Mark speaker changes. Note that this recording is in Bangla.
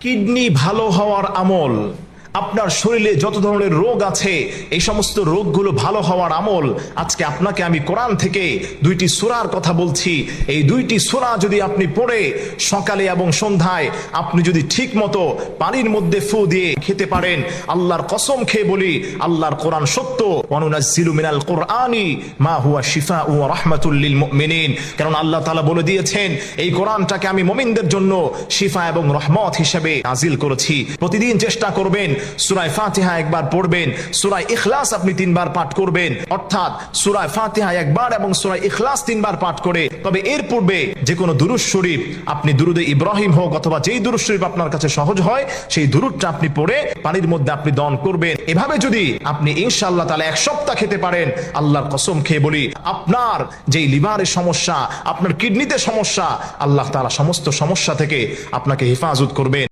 Speaker 1: কিডনি ভালো হওয়ার আমল। আপনার শরীরে যত ধরনের রোগ আছে, এই সমস্ত রোগগুলো ভালো হওয়ার আমল, আজকে আপনাকে আমি কোরআন থেকে দুইটি সুরার কথা বলছি। এই দুইটি সুরা যদি আপনি পড়ে, সকালে এবং সন্ধ্যায় আপনি যদি ঠিক মতো পানির মধ্যে ফু দিয়ে খেতে পারেন, আল্লাহর কসম খেয়ে বলি, আল্লাহর কোরআন সত্য। মিনাল কোরআনি মা হুয়া শিফা ও রাহমাতুল্লিল মুমিনিন। কারণ আল্লাহ তাআলা বলে দিয়েছেন, এই কোরআনটাকে আমি মুমিনদের জন্য শিফা এবং রহমত হিসেবে নাজিল করেছি। প্রতিদিন চেষ্টা করবেন সুরায় ফাতিহা একবার পড়বেন, সুরায় ইখলাস আপনি তিনবার পাঠ করবেন। অর্থাৎ সুরায় ফাতিহা একবার এবং সুরায় ইখলাস তিনবার পাঠ করে, তবে এর পূর্বে যে কোনো দুরুদ শরীফ আপনি দুরুদে ইব্রাহিম হোক অথবা যেই দুরুদ শরীফ আপনার কাছে সহজ হয়, সেই দুরুদটা আপনি পড়ে পানির মধ্যে আপনি দন করবেন। এভাবে যদি আপনি ইনশাআল্লাহ তাহলে এক সপ্তাহ খেতে পারেন, আল্লাহর কসম খেয়ে বলি, আপনার যেই লিভারের সমস্যা, আপনার কিডনিতে সমস্যা, আল্লাহ তাআলা সমস্ত সমস্যা থেকে আপনাকে হেফাজত করবেন।